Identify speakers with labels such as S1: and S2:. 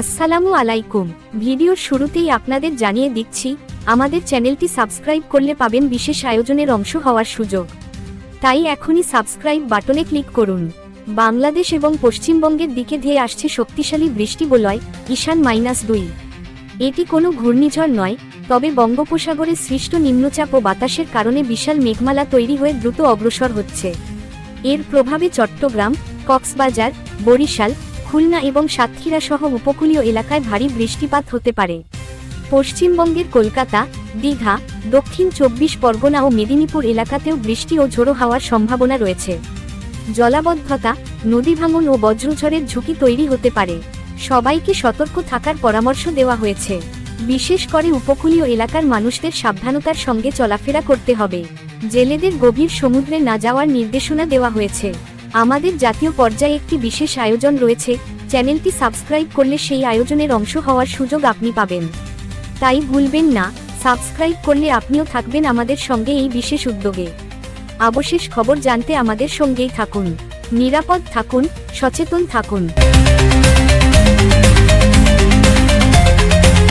S1: আসসালামু আলাইকুম। ভিডিওর শুরুতেই আপনাদের জানিয়ে দিচ্ছি, আমাদের চ্যানেলটি সাবস্ক্রাইব করলে পাবেন বিশেষ আয়োজনের অংশ হওয়ার সুযোগ। তাই এখনই সাবস্ক্রাইব বাটনে ক্লিক করুন। বাংলাদেশ এবং পশ্চিমবঙ্গের দিকে ধেয়ে আসছে শক্তিশালী বৃষ্টি বলয়, ঈশান মাইনাস দুই। এটি কোনো ঘূর্ণিঝড় নয়, তবে বঙ্গোপসাগরে সৃষ্ট নিম্নচাপ ও বাতাসের কারণে বিশাল মেঘমালা তৈরি হয়ে দ্রুত অগ্রসর হচ্ছে। এর প্রভাবে চট্টগ্রাম, কক্সবাজার, বরিশাল খুলনা এবং সাতক্ষীরা সহ উপকূলীয় এলাকায় ভারী বৃষ্টিপাত হতে পারে। পশ্চিমবঙ্গের কলকাতা, দীঘা, দক্ষিণ চব্বিশ পরগনা ও মেদিনীপুর এলাকাতেও বৃষ্টি ও ঝোড়ো হওয়ার সম্ভাবনা রয়েছে। জলাবদ্ধতা, নদী ভাঙন ও বজ্রঝড়ের ঝুঁকি তৈরি হতে পারে। সবাইকে সতর্ক থাকার পরামর্শ দেওয়া হয়েছে। বিশেষ করে উপকূলীয় এলাকার মানুষদের সাবধানতার সঙ্গে চলাফেরা করতে হবে। জেলেদের গভীর সমুদ্রে না যাওয়ার নির্দেশনা দেওয়া হয়েছে। আমাদের জাতীয় পর্যায়ে একটি বিশেষ আয়োজন রয়েছে, চ্যানেলটি সাবস্ক্রাইব করলে সেই আয়োজনের অংশ হওয়ার সুযোগ আপনি পাবেন। তাই ভুলবেন না, সাবস্ক্রাইব করলে আপনিও থাকবেন আমাদের সঙ্গে এই বিশেষ উদ্যোগে। অবশেষ খবর জানতে আমাদের সঙ্গেই থাকুন। নিরাপদ থাকুন, সচেতন থাকুন।